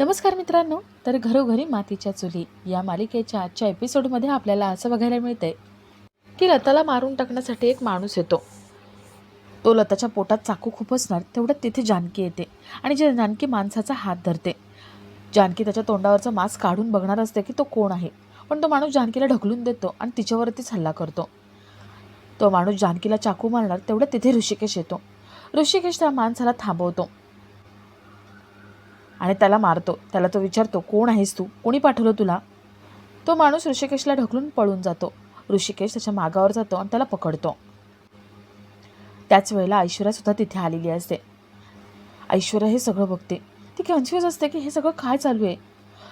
नमस्कार मित्रांनो तर घरोघरी मातीच्या चुली या मालिकेच्या आजच्या एपिसोडमध्ये आपल्याला असं बघायला मिळतंय की लताला मारून टाकण्यासाठी एक माणूस येतो. तो लताच्या पोटात चाकू खुपसणार तेवढ्यात तिथे जानकी येते आणि जे जानकी माणसाचा हात धरते. जानकी त्याच्या तोंडावरचं मास्क काढून बघणार असते की तो कोण आहे. पण तो माणूस जानकीला ढकलून देतो आणि तिच्यावरतीच हल्ला करतो. तो माणूस जानकीला चाकू मारणार तेवढ्यात तिथे ऋषिकेश येतो. ऋषिकेश त्या माणसाला थांबवतो. आणि त्याला मारतो. त्याला तो विचारतो कोण आहेस तू? कोणी पाठवलं तुला? तो माणूस ऋषिकेशला ढकलून पळून जातो. ऋषिकेश त्याच्या मागावर जातो आणि त्याला पकडतो. त्याच वेळेला ऐश्वर्यासुद्धा तिथे आलेली असते. ऐश्वर्या हे सगळं बघते. ती कन्फ्यूज असते की हे सगळं काय चालू आहे?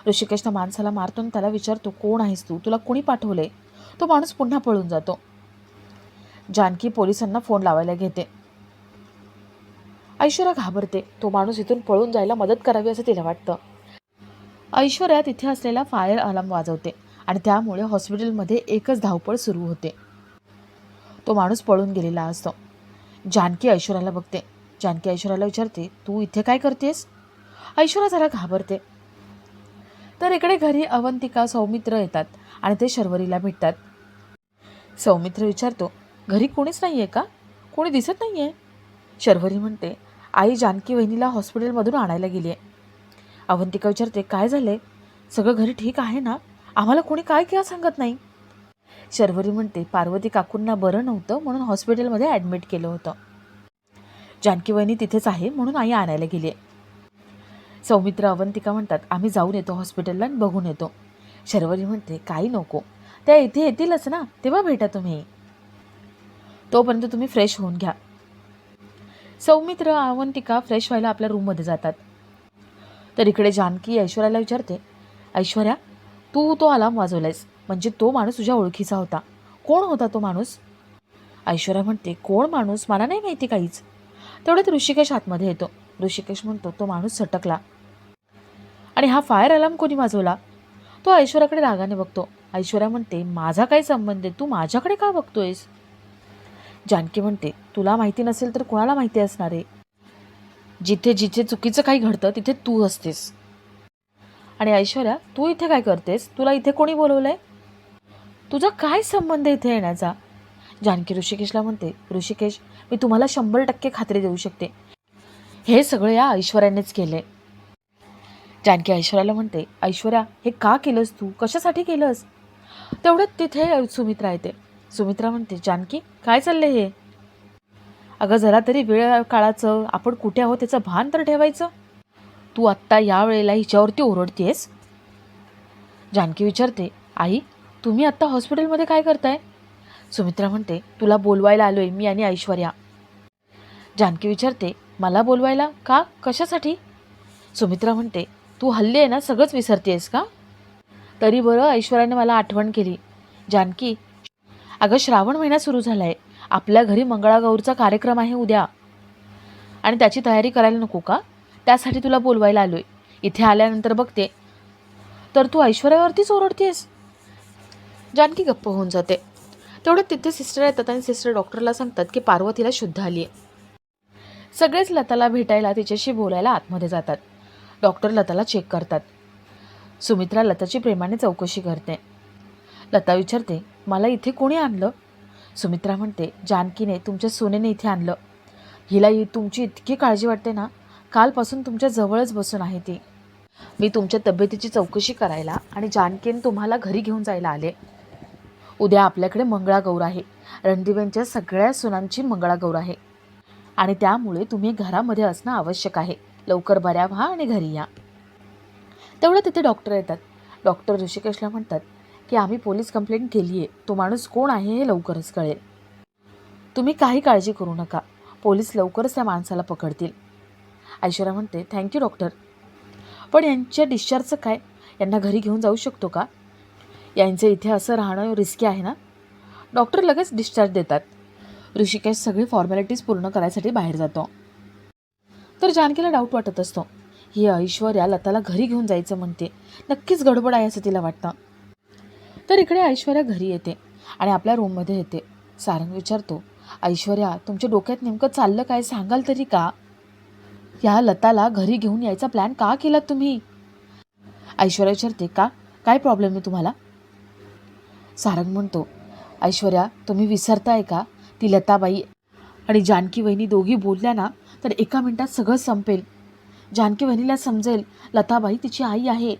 ऋषिकेश त्या माणसाला मारतो आणि त्याला विचारतो कोण आहेस तू? तुला कोणी पाठवले तो माणूस पुन्हा पळून जातो. जानकी पोलिसांना फोन लावायला घेते. ऐश्वर्या घाबरते. तो माणूस इथून पळून जायला मदत करावी असं तिला वाटतं. ऐश्वर्या तिथे असलेला फायर अलार्म वाजवते आणि त्यामुळे हॉस्पिटलमध्ये एकच धावपळ सुरू होते. तो माणूस पळून गेलेला असतो. जानकी ऐश्वर्याला बघते. जानकी ऐश्वर्याला विचारते तू इथे काय करतेस? ऐश्वर्या जरा घाबरते. तर इकडे घरी अवंतिका सौमित्र येतात आणि ते शर्वरीला भेटतात. सौमित्र विचारतो घरी कोणीच नाही आहे का? कोणी दिसत नाही आहे शर्वरी म्हणते आई जानकी वहिनीला हॉस्पिटलमधून आणायला गेली आहे. अवंतिका विचारते काय झाले सगळं घरी ठीक आहे ना? आम्हाला कोणी काय किंवा सांगत नाही? शर्वरी म्हणते पार्वती काकूंना बरं नव्हतं म्हणून हॉस्पिटलमध्ये ॲडमिट केलं होतं. जानकी वहिनी तिथेच आहे म्हणून आई आणायला गेली आहे. सौमित्र अवंतिका म्हणतात आम्ही जाऊन येतो हॉस्पिटलला आणि बघून येतो. शर्वरी म्हणते काही नको. त्या इथे येतीलच ना? तेव्हा भेटा तुम्ही. तोपर्यंत तुम्ही फ्रेश होऊन घ्या. सौमित्र अवंतिका फ्रेश व्हायला आपल्या रूममध्ये जातात. तर इकडे जानकी ऐश्वर्याला विचारते ऐश्वर्या तू तो अलाम वाजवलायस. म्हणजे तो माणूस तुझ्या ओळखीचा होता. कोण होता तो माणूस? ऐश्वर्या म्हणते कोण माणूस? मला नाही माहिती काहीच. तेवढ्यात ऋषिकेश आतमध्ये येतो. ऋषिकेश म्हणतो तो माणूस सटकला. आणि हा फायर अलार्म कोणी वाजवला? तो ऐश्वर्याकडे रागाने बघतो. ऐश्वर्या म्हणते माझा काय संबंध आहे? तू माझ्याकडे का बघतोयस? जानकी म्हणते तुला माहिती नसेल तर कोणाला माहिती असणार आहे? जिथे जिथे चुकीचं काही घडतं तिथे तू असतेस. आणि ऐश्वर्या तू इथे काय करतेस? तुला इथे कोणी बोलवलंय? तुझा काय संबंध इथे येण्याचा? जानकी ऋषिकेशला म्हणते ऋषिकेश मी तुम्हाला शंभर टक्के खात्री देऊ शकते. हे सगळं या ऐश्वर्यानेच केले. जानकी ऐश्वर्याला म्हणते ऐश्वर्या हे का केलंस तू? कशासाठी केलंस? तेवढंच तिथे सुमित्रा येते सुमित्रा म्हणते जानकी काय चाललंय हे? अगं जरा तरी वेळ काळाचं आपण कुठे आहोत त्याचं भान तर ठेवायचं. तू आत्ता या वेळेला हिच्यावरती ओरडतेस? जानकी विचारते आई तुम्ही आत्ता हॉस्पिटलमध्ये काय करताय? सुमित्रा म्हणते तुला बोलवायला आलोय मी आणि ऐश्वर्या. जानकी विचारते मला बोलवायला? का? कशासाठी? सुमित्रा म्हणते तू हल्ली आहे ना सगळंच विसरतेस का? तरी बरं ऐश्वर्याने मला आठवण केली. जानकी अगं श्रावण महिना सुरू झाला आहे आपल्या घरी मंगळागौरचा कार्यक्रम आहे उद्या. आणि त्याची तयारी करायला नको का? त्यासाठी तुला बोलवायला आलो आहे इथे आल्यानंतर बघते. तर तू ऐश्वर्यावरतीच ओरडतेस? जानकी गप्प होऊन जाते. तेवढं तिथे सिस्टर येतात आणि सिस्टर डॉक्टरला सांगतात की पार्वतीला शुद्ध आली आहे सगळेच लताला भेटायला तिच्याशी बोलायला आतमध्ये जातात. डॉक्टर लताला चेक करतात. सुमित्रा लताची प्रेमाने चौकशी करते. लता विचारते मला इथे कोणी आणलं? सुमित्रा म्हणते जानकीने तुमच्या सोनेने इथे आणलं. हिला इ- तुमची इतकी काळजी वाटते ना कालपासून तुमच्या जवळच बसून आहे ती. मी तुमच्या तब्येतीची चौकशी करायला आणि जानकीने तुम्हाला घरी घेऊन जायला आले. उद्या आपल्याकडे मंगळागौर आहे. रणदिव्यांच्या सगळ्या सुनांची मंगळागौर आहे. आणि त्यामुळे तुम्ही घरामध्ये असणं आवश्यक आहे. लवकर बऱ्या व्हा आणि घरी या. तेवढं तिथे डॉक्टर येतात. डॉक्टर ऋषिकेशला म्हणतात की आम्ही पोलीस कंप्लेंट केली आहे तो माणूस कोण आहे हे लवकरच कळेल. तुम्ही काही काळजी करू नका. पोलीस लवकरच त्या माणसाला पकडतील. ऐश्वर्या म्हणते थँक्यू डॉक्टर पण यांच्या डिस्चार्जचं काय? यांना घरी घेऊन जाऊ शकतो का? यांचं इथे असं राहणं रिस्की आहे ना? डॉक्टर लगेच डिस्चार्ज देतात. ऋषिकेश सगळी फॉर्मॅलिटीज पूर्ण करायसाठी बाहेर जातो. तर जानकीला डाऊट वाटत असतो. ही ऐश्वर्या लताला घरी घेऊन जायचं म्हणते. नक्कीच गडबड आहे असं तिला वाटतं. तर इकडे ऐश्वर्या घरी येते आणि आपल्या रूममध्ये येते. सारंग विचारतो ऐश्वर्या तुमच्या डोक्यात नेमकं चाललं काय सांगाल तरी का? या लताला घरी घेऊन यायचा प्लॅन का केलात तुम्ही? ऐश्वर्या विचारते का? काय प्रॉब्लेम आहे तुम्हाला? सारंग म्हणतो ऐश्वर्या तुम्ही विसरताय का? ती लताबाई आणि जानकी वहिनी दोघी बोलल्या ना तर एका मिनिटात सगळं संपेल. जानकी वहिनीला समजेल लताबाई तिची आई आहे.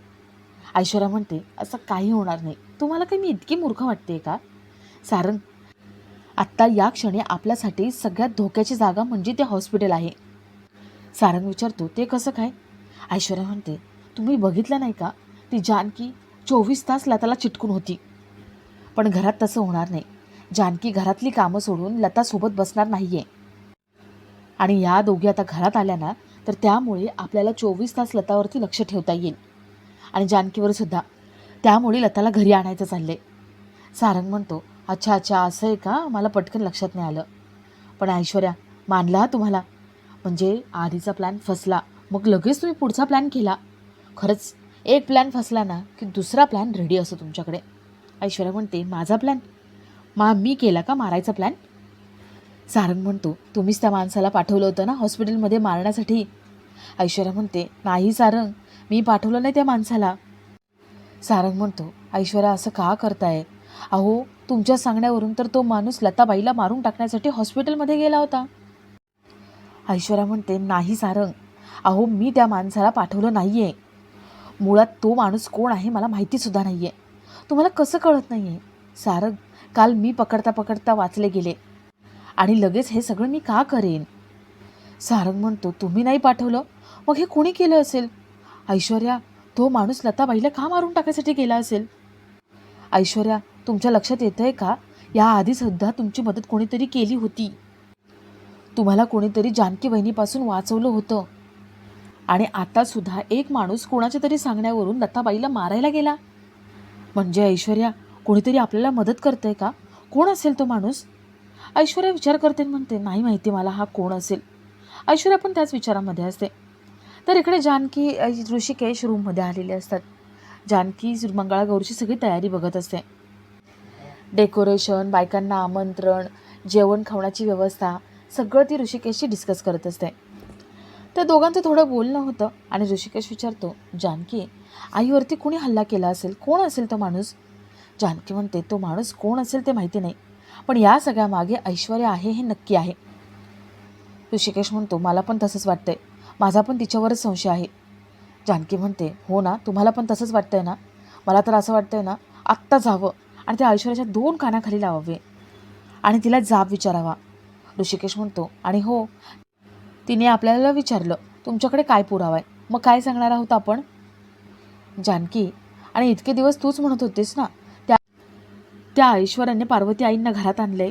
ऐश्वर्या म्हणते असं काही होणार नाही. तुम्हाला काही मी इतकी मूर्ख वाटते का? सारंग आत्ता या क्षणी आपल्यासाठी सगळ्यात धोक्याची जागा म्हणजे ते हॉस्पिटल आहे. सारंग विचारतो ते कसं काय? ऐश्वर्या म्हणते तुम्ही बघितलं नाही का? ती जानकी चोवीस तास लताला चिटकून होती. पण घरात तसं होणार नाही. जानकी घरातली कामं सोडून लतासोबत बसणार नाही आहे आणि या दोघी आता घरात आल्या ना तर त्यामुळे आपल्याला चोवीस तास लतावरती लक्ष ठेवता येईल. आणि जानकीवर सुद्धा त्यामुळे लताला घरी आणायचं चाललंय. सारंग म्हणतो अच्छा अच्छा असं आहे का? मला पटकन लक्षात नाही आलं. पण ऐश्वर्या मानला हा तुम्हाला? म्हणजे आधीचा प्लॅन फसला मग लगेच तुम्ही पुढचा प्लॅन केला? खरंच एक प्लॅन फसला ना की दुसरा प्लॅन रेडी असतो तुमच्याकडे. ऐश्वर्या म्हणते माझा प्लॅन मा मी केला का मारायचा प्लॅन सारंग म्हणतो तुम्हीच त्या माणसाला पाठवलं होतं ना हॉस्पिटलमध्ये मारण्यासाठी? ऐश्वर्या म्हणते नाही सारंग मी पाठवलं नाही त्या माणसाला. सारंग म्हणतो ऐश्वर्या असं का करताय? अहो तुमच्या सांगण्यावरून तर तो माणूस लताबाईला मारून टाकण्यासाठी हॉस्पिटलमध्ये गेला होता. ऐश्वर्या म्हणते नाही सारंग. अहो मी त्या माणसाला पाठवलं नाही आहे मुळात तो माणूस कोण आहे मला माहितीसुद्धा नाही आहे तुम्हाला कसं कळत नाही आहे सारंग काल मी पकडता पकडता वाचले गेले. आणि लगेच हे सगळं मी का करेन? सारंग म्हणतो तुम्ही नाही पाठवलं? मग हे कोणी केलं असेल? ऐश्वर्या तो माणूस लताबाईला का मारून टाकायसाठी गेला असेल? ऐश्वर्या तुमच्या लक्षात येतं आहे का? याआधी सुद्धा तुमची मदत कोणीतरी केली होती. तुम्हाला कोणीतरी जानकी बहिणीपासून वाचवलं होतं. आणि आता सुद्धा एक माणूस कोणाच्या तरी सांगण्यावरून लताबाईला मारायला गेला? म्हणजे ऐश्वर्या कोणीतरी आपल्याला मदत करतंय का? कोण असेल तो माणूस? ऐश्वर्या विचार करते म्हणते नाही माहिती मला हा कोण असेल. ऐश्वर्या पण त्याच विचारामध्ये असते. तर इकडे जानकी ऋषिकेश रूममध्ये आलेले असतात. जानकी मंगळागौरीची सगळी तयारी बघत असते. डेकोरेशन बायकांना आमंत्रण जेवण खावण्याची व्यवस्था सगळं ती ऋषिकेशशी डिस्कस करत असते. त्या दोघांचं थोडं बोलणं होतं आणि ऋषिकेश विचारतो जानकी आईवरती कुणी हल्ला केला असेल? कोण असेल तो माणूस? जानकी म्हणते तो माणूस कोण असेल ते माहिती नाही पण या सगळ्या मागे ऐश्वर्य आहे हे नक्की आहे. ऋषिकेश म्हणतो मला पण तसंच वाटतंय. माझा पण तिच्यावरच संशय आहे. जानकी म्हणते हो ना तुम्हाला पण तसंच वाटतं आहे ना? मला तर असं वाटतं आहे ना आत्ता जावं आणि त्या ऐश्वर्याच्या दोन कानाखाली लावावे आणि तिला जाब विचारावा. ऋषिकेश म्हणतो आणि हो तिने आपल्याला विचारलं तुमच्याकडे काय पुरावा आहे? मग काय सांगणार आहोत आपण? जानकी आणि इतके दिवस तूच म्हणत होतीस ना त्या त्या ऐश्वर्याने पार्वती आईंना घरात आणले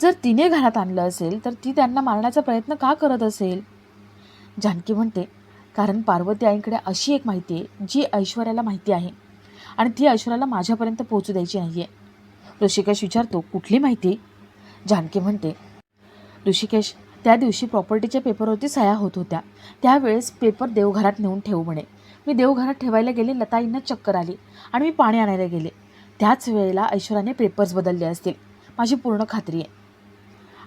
जर तिने घरात आणलं असेल तर ती त्यांना मारण्याचा प्रयत्न का करत असेल? जानकी म्हणते कारण पार्वती आईंकडे अशी एक माहिती आहे जी ऐश्वर्याला माहिती आहे आणि ती ऐश्वर्याला माझ्यापर्यंत पोहोचू द्यायची नाही आहे ऋषिकेश विचारतो कुठली माहिती? जानकी म्हणते ऋषिकेश त्या दिवशी प्रॉपर्टीच्या पेपरवरती सह्या होत होत्या. त्यावेळेस पेपर देवघरात नेऊन ठेवू म्हणे. मी देवघरात ठेवायला गेले लताईंना चक्कर आली आणि मी पाणी आणायला गेले. त्याच वेळेला ऐश्वर्याने पेपर्स बदलले असतील. माझी पूर्ण खात्री आहे.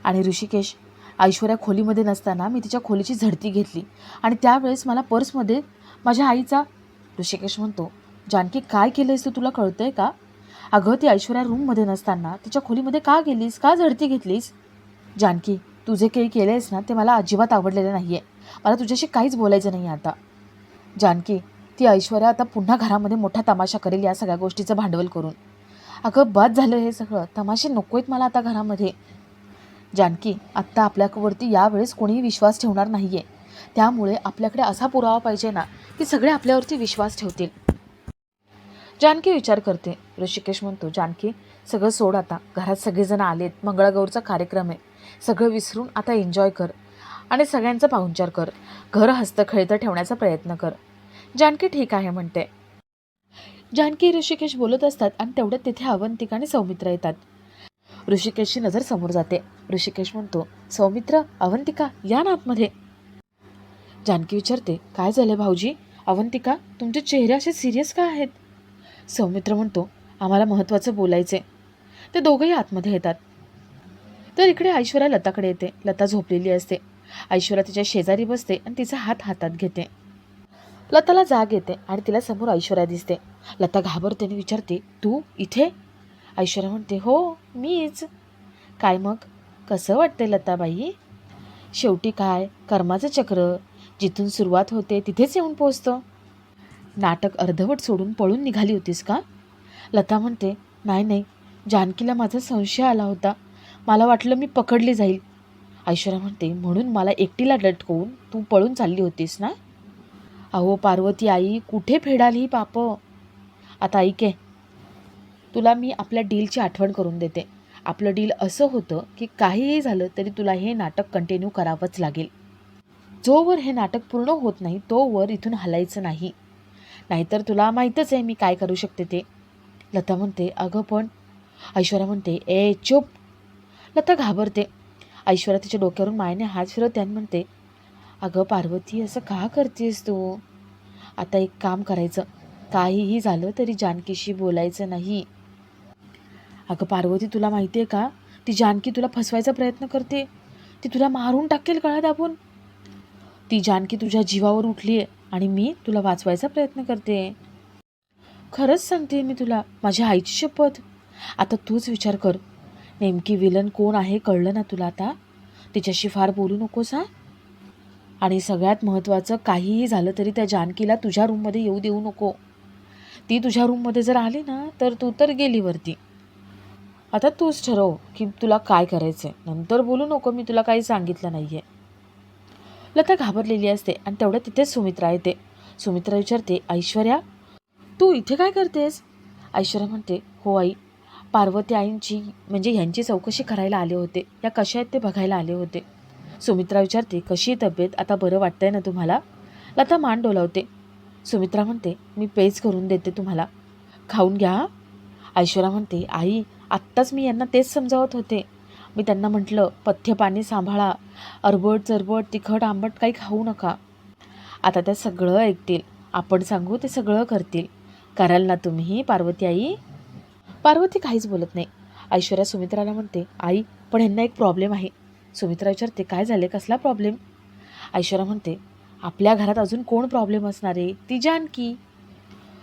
आणि ऋषिकेश ऐश्वर्या खोलीमध्ये नसताना मी तिच्या खोलीची झडती घेतली. आणि त्यावेळेस मला पर्समध्ये माझ्या आईचा ऋषिकेश म्हणतो जानकी काय केलं आहेस तू? तुला कळतं आहे का? अगं ती ऐश्वर्या रूममध्ये नसताना तिच्या खोलीमध्ये का गेलीस? का झडती घेतलीस? जानकी तू जे काही केलं आहेस ना ते मला अजिबात आवडलेलं नाही आहे मला तुझ्याशी काहीच बोलायचं नाही आता. जानकी ती ऐश्वर्या आता पुन्हा घरामध्ये मोठा तमाशा करेल या सगळ्या गोष्टीचं भांडवल करून. अगं बाद झालं हे सगळं. तमाशे नको आहेत मला आता घरामध्ये. जानकी आत्ता आपल्यावरती यावेळेस कोणीही विश्वास ठेवणार नाही आहे त्यामुळे आपल्याकडे असा पुरावा पाहिजे ना की सगळे आपल्यावरती विश्वास ठेवतील. जानकी विचार करते. ऋषिकेश म्हणतो जानकी सगळं सोड आता. घरात सगळेजण आलेत. मंगळागौरचा कार्यक्रम आहे. सगळं विसरून आता एन्जॉय कर. आणि सगळ्यांचा पाहुणचार कर. घर हस्तखेळतं ठेवण्याचा प्रयत्न कर. जानकी ठीक आहे म्हणते. जानकी ऋषिकेश बोलत असतात आणि तेवढ्यात तिथे अवंतिका आणि सौमित्र येतात. ऋषिकेशची नजर समोर जाते. ऋषिकेश म्हणतो सौमित्र अवंतिका या ना आतमध्ये. जानकी विचारते काय झालं भाऊजी? अवंतिका तुमचे चेहरे असे सिरियस का आहेत? सौमित्र म्हणतो आम्हाला महत्त्वाचं बोलायचे ते दोघंही आतमध्ये येतात. तर इकडे ऐश्वर्या लताकडे येते. लता झोपलेली असते. ऐश्वर्या तिच्या शेजारी बसते आणि तिचा हात हातात घेते. लताला जाग येते आणि तिला समोर ऐश्वर्या दिसते. लता घाबरते आणि विचारते तू इथे ऐश्वर्या म्हणते हो मीच. काय मग? कसं वाटते लताबाई? शेवटी काय? कर्माचं चक्र. जिथून सुरुवात होते तिथेच येऊन पोचतं नाटक अर्धवट सोडून पळून निघाली होतीस का? लता म्हणते नाही नाही. जानकीला माझा संशय आला होता. मला वाटलं मी पकडली जाईल. ऐश्वर्या म्हणते म्हणून मला एकटीला लटकवून तू पळून चालली होतीस ना? अहो पार्वती आई कुठे फेडाल ही पाप? आता ऐके तुला मी आपल्या डीलची आठवण करून देते. आपलं डील असं होतं की काहीही झालं तरी तुला हे नाटक कंटिन्यू करावंच लागेल. जोवर हे नाटक पूर्ण होत नाही तोवर इथून हलायचं नाही. नाहीतर तुला माहीतच आहे मी काय करू शकते ते. लता म्हणते अगं पण. ऐश्वर्या म्हणते ए चुप. लता घाबरते. ऐश्वर्या तिच्या डोक्यावरून मायने हात फिरवते आणि म्हणते अगं पार्वती असं का करतेस तू? आता एक काम करायचं. काहीही झालं तरी जानकीशी बोलायचं नाही. अगं पार्वती तुला माहिती आहे का? ती जानकी तुला फसवायचा प्रयत्न करते. ती तुला मारून टाकेल गळा दाबून. ती जानकी तुझ्या जीवावर उठली आहे आणि मी तुला वाचवायचा प्रयत्न करते. खरंच सांगते मी तुला माझ्या आईची शपथ. आता तूच विचार कर नेमकी विलन कोण आहे कळलं ना तुला आता? तिच्याशी फार बोलू नकोस हा? आणि सगळ्यात महत्त्वाचं काहीही झालं तरी त्या जानकीला तुझ्या रूममध्ये येऊ देऊ नको. ती तुझ्या रूममध्ये जर आली ना तर तू तर गेली वरती. आता तूच ठरव की तुला काय करायचं आहे नंतर बोलू नको मी तुला काही सांगितलं नाही आहे लता घाबरलेली असते आणि तेवढ्या तिथेच सुमित्रा येते. सुमित्रा विचारते ऐश्वर्या तू इथे काय करतेस? ऐश्वर्या म्हणते हो आई पार्वती आईंची म्हणजे ह्यांची चौकशी करायला आले होते. या कशा आहेत ते बघायला आले होते. सुमित्रा विचारते कशी तब्येत? आता बरं वाटतंय ना तुम्हाला? लता मान डोलावते. सुमित्रा म्हणते मी पेज करून देते तुम्हाला. खाऊन घ्या ऐश्वर्या म्हणते आई आत्ताच मी यांना तेच समजावत होते. मी त्यांना म्हटलं पथ्य पाणी सांभाळा. अरबट चरबट तिखट आंबट काही खाऊ नका. आता त्या सगळं ऐकतील. आपण सांगू ते सगळं करतील. कराल ना तुम्ही पार्वती आई? पार्वती काहीच बोलत नाही. ऐश्वर्या सुमित्राला म्हणते आई पण ह्यांना एक प्रॉब्लेम आहे. सुमित्रा विचारते काय झाले? कसला प्रॉब्लेम? ऐश्वर्या म्हणते आपल्या घरात अजून कोण प्रॉब्लेम असणार आहे? ती जानकी.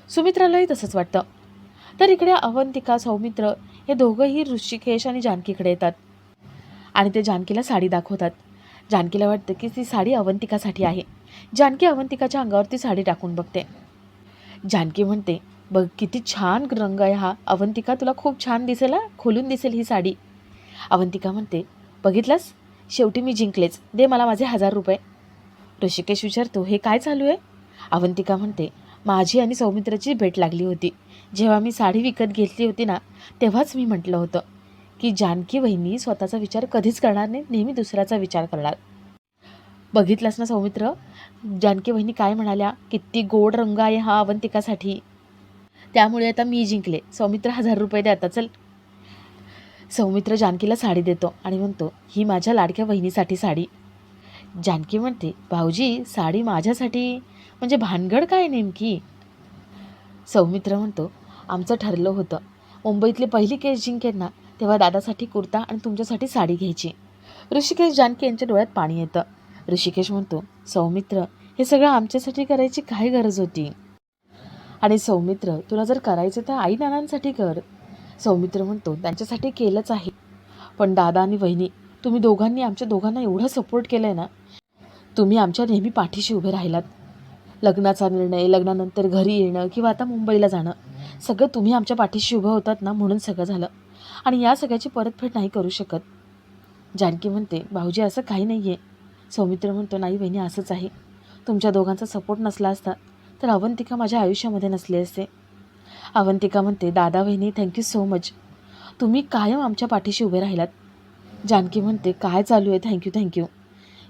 सुमित्रालाही तसंच वाटतं. तर इकडे अवंतिका सौमित्र हे दोघंही ऋषिकेश आणि जानकीकडे येतात. आणि ते जानकीला साडी दाखवतात. जानकीला वाटतं की ती साडी अवंतिकासाठी आहे. जानकी अवंतिकाच्या अंगावरती साडी टाकून बघते. जानकी म्हणते बघ किती छान रंग आहे हा. अवंतिका तुला खूप छान दिसेल खोलून दिसेल ही साडी. अवंतिका म्हणते बघितलंस? शेवटी मी जिंकलेच. दे मला माझे हजार रुपये. ऋषिकेश विचारतो हे काय चालू आहे? अवंतिका म्हणते माझी आणि सौमित्राची भेट लागली होती. जेव्हा मी साडी विकत घेतली होती ना तेव्हाच मी म्हटलं होतं की जानकी वहिनी स्वतःचा विचार कधीच करणार नाही नेहमी दुसऱ्याचा विचार करणार. बघितलंस ना सौमित्र? जानकी वहिनी काय म्हणाल्या? किती गोड रंग आहे हा अवंतिकासाठी त्यामुळे आता मी जिंकले. सौमित्र हजार रुपये द्या आता चल. सौमित्र जानकीला साडी देतो आणि म्हणतो ही माझ्या लाडक्या बहिणीसाठी साडी. जानकी म्हणते भाऊजी साडी माझ्यासाठी? म्हणजे भानगड काय नेमकी? सौमित्र म्हणतो आमचं ठरलं होतं. मुंबईतली पहिली केस जिंकेन ना तेव्हा दादासाठी कुर्ता आणि तुमच्यासाठी साडी घ्यायची. ऋषिकेश जानकी यांच्या डोळ्यात पाणी येतं. ऋषिकेश म्हणतो सौमित्र हे सगळं आमच्यासाठी करायची काय गरज होती? आणि सौमित्र तुला जर करायचं तर आई नानांसाठी कर. सौमित्र म्हणतो त्यांच्यासाठी केलंच आहे. पण दादा आणि वहिनी तुम्ही दोघांनी आमच्या दोघांना एवढा सपोर्ट केला आहे ना? तुम्ही आमच्या नेहमी पाठीशी उभे राहिलात. लग्नाचा निर्णय लग्नानंतर घरी येणं किंवा आता मुंबईला जाणं सगळं तुम्ही आमच्या पाठीशी उभं होतात ना म्हणून सगळं झालं. आणि या सगळ्याची परतफेड नाही करू शकत. जानकी म्हणते भाऊजी असं काही नाही आहे सौमित्र म्हणतो नाही बहिणी असंच आहे. तुमच्या दोघांचा सपोर्ट नसला असता तर अवंतिका माझ्या आयुष्यामध्ये नसली असते. अवंतिका म्हणते दादा बहिणी थँक्यू सो मच तुम्ही कायम आमच्या पाठीशी उभे राहिलात. जानकी म्हणते काय चालू आहे? थँक्यू थँक्यू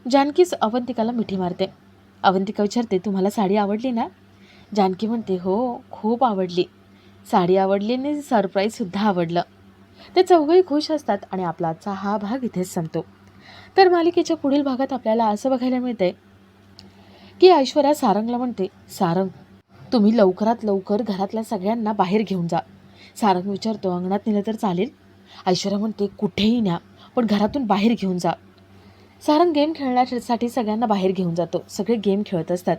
जानकीच अवंतिकाला मिठी मारते. अवंतिका विचारते तुम्हाला साडी आवडली ना? जानकी म्हणते हो खूप आवडली. साडी आवडली आणि सरप्राईजसुद्धा आवडलं. ते चौघही खुश असतात आणि आपला आजचा हा भाग इथेच संपतो. तर मालिकेच्या पुढील भागात आपल्याला असं बघायला मिळतंय की ऐश्वर्या सारंगला म्हणते सारंग तुम्ही लवकरात लवकर घरातल्या सगळ्यांना बाहेर घेऊन जा. सारंग विचारतो अंगणात नेलं तर चालेल? ऐश्वर्या म्हणते कुठेही न्या पण घरातून बाहेर घेऊन जा. सारंग गेम खेळण्यासाठी सगळ्यांना बाहेर घेऊन जातो. सगळे गेम खेळत असतात.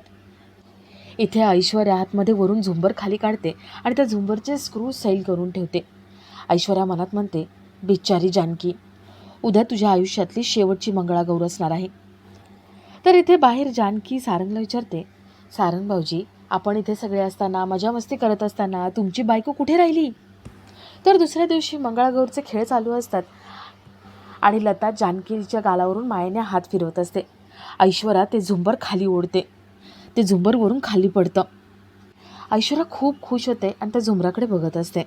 इथे ऐश्वर्या आतमध्ये वरून झुंबर खाली काढते आणि त्या झुंबरचे स्क्रू सैल करून ठेवते. ऐश्वर्या मनात म्हणते बिचारी जानकी उद्या तुझ्या आयुष्यातली शेवटची मंगळागौर असणार आहे. तर इथे बाहेर जानकी सारंगला विचारते सारंग भाऊजी आपण इथे सगळे असताना मजा मस्ती करत असताना तुमची बायको कुठे राहिली? तर दुसऱ्या दिवशी मंगळागौरचे खेळ चालू असतात आणि लता जानकीच्या गालावरून मायेने हात फिरवत असते. ऐश्वरा ते झुंबर खाली ओढते. ते झुंबरवरून खाली पडतं. ऐश्वरा खूप खुश होते आणि त्या झुंबराकडे बघत असते.